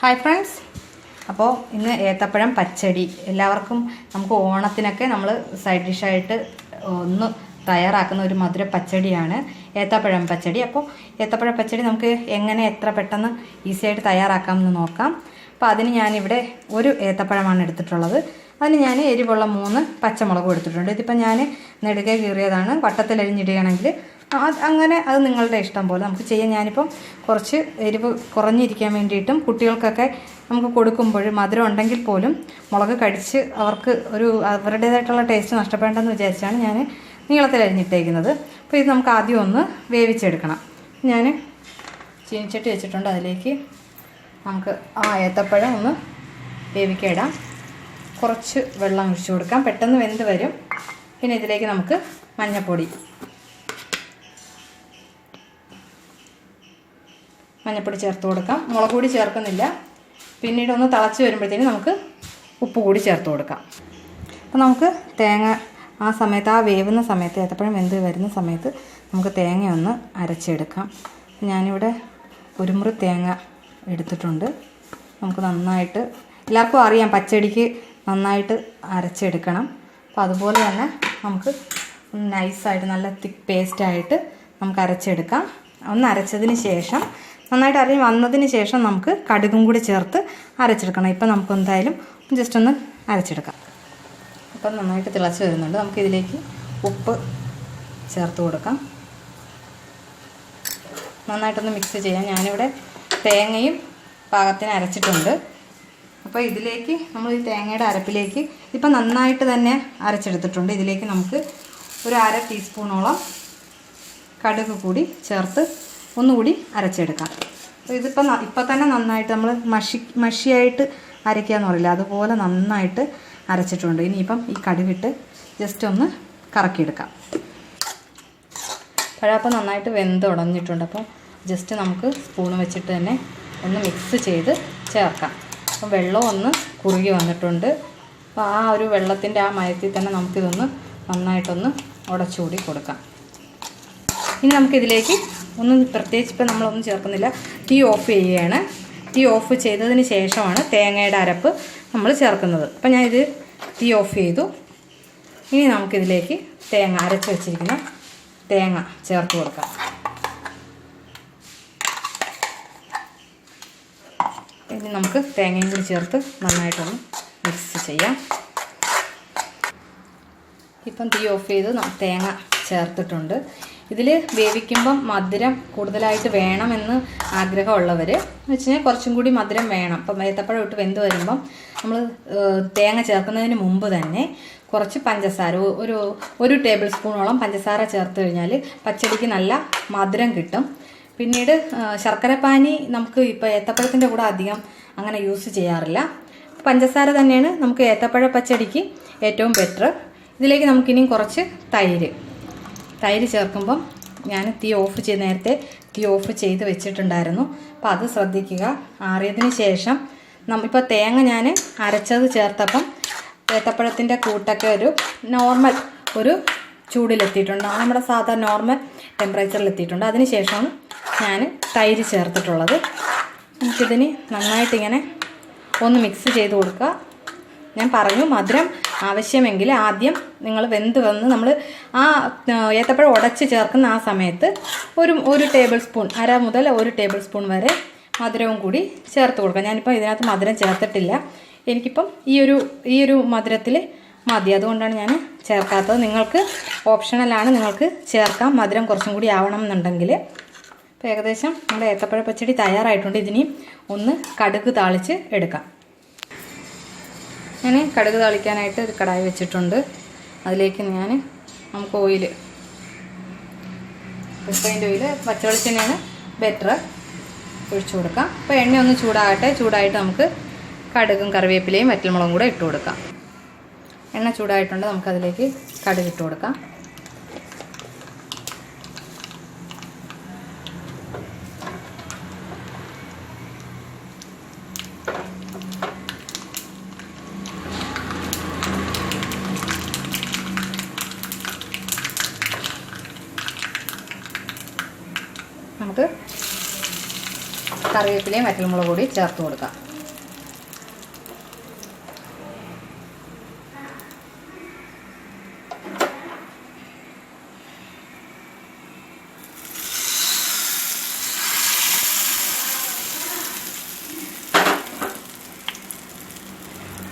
Hi friends അപ്പോൾ ഇന്ന് ഏത്തപ്പഴം പച്ചടി. എല്ലാവർക്കും നമുക്ക് ഓണത്തിനൊക്കെ നമ്മൾ സൈഡ് ഡിഷായിട്ട് ഒന്ന് തയ്യാറാക്കുന്ന ഒരു മധുര പച്ചടിയാണ് ഏത്തപ്പഴം പച്ചടി. അപ്പോൾ ഏത്തപ്പഴം പച്ചടി നമുക്ക് എങ്ങനെ എത്ര പെട്ടെന്ന് ഈസി ആയിട്ട് തയ്യാറാക്കാമെന്ന് നോക്കാം. അപ്പോൾ അതിന് ഞാനിവിടെ ഒരു ഏത്തപ്പഴമാണ് എടുത്തിട്ടുള്ളത്. അതിന് ഞാൻ എരിവുള്ള മൂന്ന് പച്ചമുളകും എടുത്തിട്ടുണ്ട്. ഇതിപ്പോൾ ഞാൻ നെടുകെ കീറിയതാണ്. വട്ടത്തിൽ അരിഞ്ഞിടുകയാണെങ്കിൽ അത് അങ്ങനെ അത് നിങ്ങളുടെ ഇഷ്ടം പോലെ നമുക്ക് ചെയ്യാം. ഞാനിപ്പം കുറച്ച് എരിവ് കുറഞ്ഞിരിക്കാൻ വേണ്ടിയിട്ടും കുട്ടികൾക്കൊക്കെ നമുക്ക് കൊടുക്കുമ്പോൾ മധുരം ഉണ്ടെങ്കിൽ പോലും മുളക് കടിച്ച് അവർക്ക് ഒരു അവരുടേതായിട്ടുള്ള ടേസ്റ്റ് നഷ്ടപ്പെടേണ്ടെന്ന് വിചാരിച്ചാണ് ഞാൻ നീളത്തിൽ അരിഞ്ഞിട്ടേക്കുന്നത്. അപ്പോൾ ഇത് നമുക്ക് ആദ്യം ഒന്ന് വേവിച്ചെടുക്കണം. ഞാൻ ചീനിച്ചട്ടി വെച്ചിട്ടുണ്ട്. അതിലേക്ക് നമുക്ക് ആ ഏത്തപ്പഴം ഒന്ന് വേവിക്കാൻ കുറച്ച് വെള്ളം ഒഴിച്ചു കൊടുക്കാം. പെട്ടെന്ന് വെന്ത് വരും. പിന്നെ ഇതിലേക്ക് നമുക്ക് മഞ്ഞൾപ്പൊടി മഞ്ഞൾപ്പൊടി ചേർത്ത് കൊടുക്കാം. മുളക് പൊടി ചേർക്കുന്നില്ല. പിന്നീട് ഒന്ന് തിളച്ച് വരുമ്പോഴത്തേന് നമുക്ക് ഉപ്പ് കൂടി ചേർത്ത് കൊടുക്കാം. അപ്പോൾ നമുക്ക് തേങ്ങ ആ സമയത്ത് ആ വേവുന്ന സമയത്ത് ഏത്തപ്പഴം വെന്ത് വരുന്ന സമയത്ത് നമുക്ക് തേങ്ങ ഒന്ന് അരച്ചെടുക്കാം. ഞാനിവിടെ ഒരു തേങ്ങ എടുത്തിട്ടുണ്ട്. നമുക്ക് നന്നായിട്ട് എല്ലാവർക്കും അറിയാം പച്ചടിക്ക് നന്നായിട്ട് അരച്ചെടുക്കണം. അപ്പോൾ അതുപോലെ തന്നെ നമുക്ക് നൈസായിട്ട് നല്ല തിക്ക് പേസ്റ്റായിട്ട് നമുക്ക് അരച്ചെടുക്കാം. ഒന്ന് അരച്ചതിന് ശേഷം നന്നായിട്ട് അരഞ്ഞ് വന്നതിന് ശേഷം നമുക്ക് കടുകും കൂടി ചേർത്ത് അരച്ചെടുക്കണം. ഇപ്പം നമുക്ക് എന്തായാലും ജസ്റ്റ് ഒന്ന് അരച്ചെടുക്കാം. അപ്പം നന്നായിട്ട് തിളച്ച് വരുന്നുണ്ട്. നമുക്ക് ഇതിലേക്ക് ഉപ്പ് ചേർത്ത് കൊടുക്കാം. നന്നായിട്ടൊന്ന് മിക്സ് ചെയ്യാം. ഞാനിവിടെ തേങ്ങയും പാകത്തിന് അരച്ചിട്ടുണ്ട്. അപ്പോൾ ഇതിലേക്ക് നമ്മൾ ഈ തേങ്ങയുടെ അരപ്പിലേക്ക് ഇപ്പം നന്നായിട്ട് തന്നെ അരച്ചെടുത്തിട്ടുണ്ട്. ഇതിലേക്ക് നമുക്ക് ഒരു അര ടീസ്പൂണോളം കടുക് കൂടി ചേർത്ത് ഒന്നുകൂടി അരച്ചെടുക്കാം. അപ്പോൾ ഇതിപ്പോൾ ഇപ്പം തന്നെ നന്നായിട്ട് നമ്മൾ മഷി മഷിയായിട്ട് അരയ്ക്കാന്ന് പറയില്ല? അതുപോലെ നന്നായിട്ട് അരച്ചിട്ടുണ്ട്. ഇനിയിപ്പം ഈ കടുകിട്ട് ജസ്റ്റ് ഒന്ന് കറക്കിയെടുക്കാം. പഴയപ്പം നന്നായിട്ട് വെന്ത് ഉടഞ്ഞിട്ടുണ്ട്. അപ്പോൾ ജസ്റ്റ് നമുക്ക് സ്പൂൺ വെച്ചിട്ട് തന്നെ ഒന്ന് മിക്സ് ചെയ്ത് ചേർക്കാം. അപ്പം വെള്ളം ഒന്ന് കുറുകി വന്നിട്ടുണ്ട്. അപ്പോൾ ആ ഒരു വെള്ളത്തിന്റെ ആ മയത്തിൽ തന്നെ നമുക്കിതൊന്ന് നന്നായിട്ടൊന്ന് ഉടച്ചുകൂടി കൊടുക്കാം. ഇനി നമുക്കിതിലേക്ക് ഒന്നും പ്രത്യേകിച്ച് ഇപ്പം നമ്മളൊന്നും ചേർക്കുന്നില്ല. തീ ഓഫ് ചെയ്യുകയാണ്. തീ ഓഫ് ചെയ്തതിന് ശേഷമാണ് തേങ്ങയുടെ അരപ്പ് നമ്മൾ ചേർക്കുന്നത്. അപ്പം ഞാനിത് തീ ഓഫ് ചെയ്തു. ഇനി നമുക്കിതിലേക്ക് തേങ്ങ അരച്ച് വെച്ചിരിക്കുന്ന തേങ്ങ ചേർത്ത് കൊടുക്കാം. ഇനി നമുക്ക് തേങ്ങയും കൂടി ചേർത്ത് നന്നായിട്ടൊന്ന് മിക്സ് ചെയ്യാം. ഇപ്പം തീ ഓഫ് ചെയ്ത് തേങ്ങ ചേർത്തിട്ടുണ്ട്. ഇതിൽ വേവിക്കുമ്പം മധുരം കൂടുതലായിട്ട് വേണമെന്ന് ആഗ്രഹമുള്ളവർ എന്ന് വെച്ച് കഴിഞ്ഞാൽ കുറച്ചും കൂടി മധുരം വേണം. അപ്പം ഏത്തപ്പഴം ഇട്ട് വെന്ത് വരുമ്പം നമ്മൾ തേങ്ങ ചേർക്കുന്നതിന് മുമ്പ് തന്നെ കുറച്ച് പഞ്ചസാര ഒരു ഒരു ടേബിൾ സ്പൂണോളം പഞ്ചസാര ചേർത്ത് കഴിഞ്ഞാൽ പച്ചടിക്ക് നല്ല മധുരം കിട്ടും. പിന്നീട് ശർക്കരപ്പാനി നമുക്ക് ഇപ്പോൾ ഏത്തപ്പഴത്തിന്റെ കൂടെ അധികം അങ്ങനെ യൂസ് ചെയ്യാറില്ല. പഞ്ചസാര തന്നെയാണ് നമുക്ക് ഏത്തപ്പഴ പച്ചടിക്ക് ഏറ്റവും ബെറ്റർ ഇതിലേക്ക് നമുക്കിനിയും കുറച്ച് തൈര് തൈര് ചേർക്കുമ്പം ഞാൻ തീ ഓഫ് ചെയ്ത് നേരത്തെ തീ ഓഫ് ചെയ്ത് വെച്ചിട്ടുണ്ടായിരുന്നു. അപ്പോൾ അത് ശ്രദ്ധിക്കുക. ആറിയതിന് ശേഷം നമ്മ ഇപ്പോൾ തേങ്ങ ഞാൻ അരച്ചത് ചേർത്തപ്പം ഏത്തപ്പഴത്തിന്റെ കൂട്ടൊക്കെ ഒരു നോർമൽ ഒരു ചൂടിലെത്തിയിട്ടുണ്ട്. നമ്മുടെ സാധാ നോർമൽ ടെമ്പറേച്ചറിലെത്തിയിട്ടുണ്ട് അതിന് ശേഷമാണ് ഞാൻ തൈര് ചേർത്തിട്ടുള്ളത്. നമുക്കിതിന് നന്നായിട്ടിങ്ങനെ ഒന്ന് മിക്സ് ചെയ്ത് കൊടുക്കുക. ഞാൻ പറഞ്ഞു മധുരം ആവശ്യമെങ്കിൽ ആദ്യം നിങ്ങൾ വെന്ത് വന്ന് നമ്മൾ ആ ഏത്തപ്പഴം ഉടച്ച് ചേർക്കുന്ന ആ സമയത്ത് ഒരു ഒരു ടേബിൾ സ്പൂൺ അര മുതൽ ഒരു ടേബിൾ സ്പൂൺ വരെ മധുരവും കൂടി ചേർത്ത് കൊടുക്കാം ഞാനിപ്പോൾ ഇതിനകത്ത് മധുരം ചേർത്തിട്ടില്ല. എനിക്കിപ്പം ഈ ഒരു ഈ ഒരു മധുരത്തിൽ മതി. അതുകൊണ്ടാണ് ഞാൻ ചേർക്കാത്തത്. നിങ്ങൾക്ക് ഓപ്ഷണലാണ് നിങ്ങൾക്ക് ചേർക്കാം. മധുരം കുറച്ചും കൂടി ആവണം എന്നുണ്ടെങ്കിൽ. അപ്പോൾ ഏകദേശം നമ്മുടെ ഏത്തപ്പഴ പച്ചടി തയ്യാറായിട്ടുണ്ട്. ഇതിനെയും ഒന്ന് കടുക് താളിച്ച് എടുക്കാം. ഞാൻ കടുക് തളിക്കാനായിട്ട് ഒരു കടായി വെച്ചിട്ടുണ്ട്. അതിലേക്ക് ഞാൻ നമുക്ക് ഓയിൽ റിഫൈൻഡ് ഓയിൽ പച്ചവെളിച്ചെണ്ണയാണ് ബെറ്റർ ഒഴിച്ചു കൊടുക്കാം. അപ്പോൾ എണ്ണ ഒന്ന് ചൂടാകട്ടെ. ചൂടായിട്ട് നമുക്ക് കടുകും കറിവേപ്പിലയും വറ്റൽമുളകും കൂടെ ഇട്ട് കൊടുക്കാം. എണ്ണ ചൂടായിട്ടുണ്ട്. നമുക്കതിലേക്ക് കടുക് ഇട്ട് കൊടുക്കാം. നമുക്ക് കറിവേപ്പിലയും വറ്റൽമുളക് കൂടി ചേർത്ത് കൊടുക്കാം.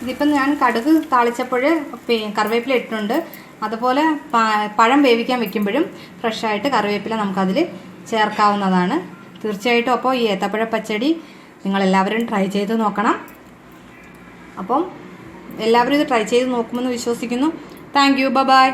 ഇതിപ്പം ഞാൻ കടുക് താളിച്ചപ്പോൾ കറിവേപ്പില ഇട്ടിട്ടുണ്ട്. അതുപോലെ പഴം വേവിക്കാൻ വെക്കുമ്പോഴും ഫ്രഷായിട്ട് കറിവേപ്പില നമുക്കതിൽ ചേർക്കാവുന്നതാണ്. തീർച്ചയായിട്ടും അപ്പോൾ ഈ ഏത്തപ്പഴ പച്ചടി നിങ്ങളെല്ലാവരും ട്രൈ ചെയ്ത് നോക്കണം. അപ്പം എല്ലാവരും ഇത് ട്രൈ ചെയ്ത് നോക്കുമെന്ന് വിശ്വസിക്കുന്നു. Thank you by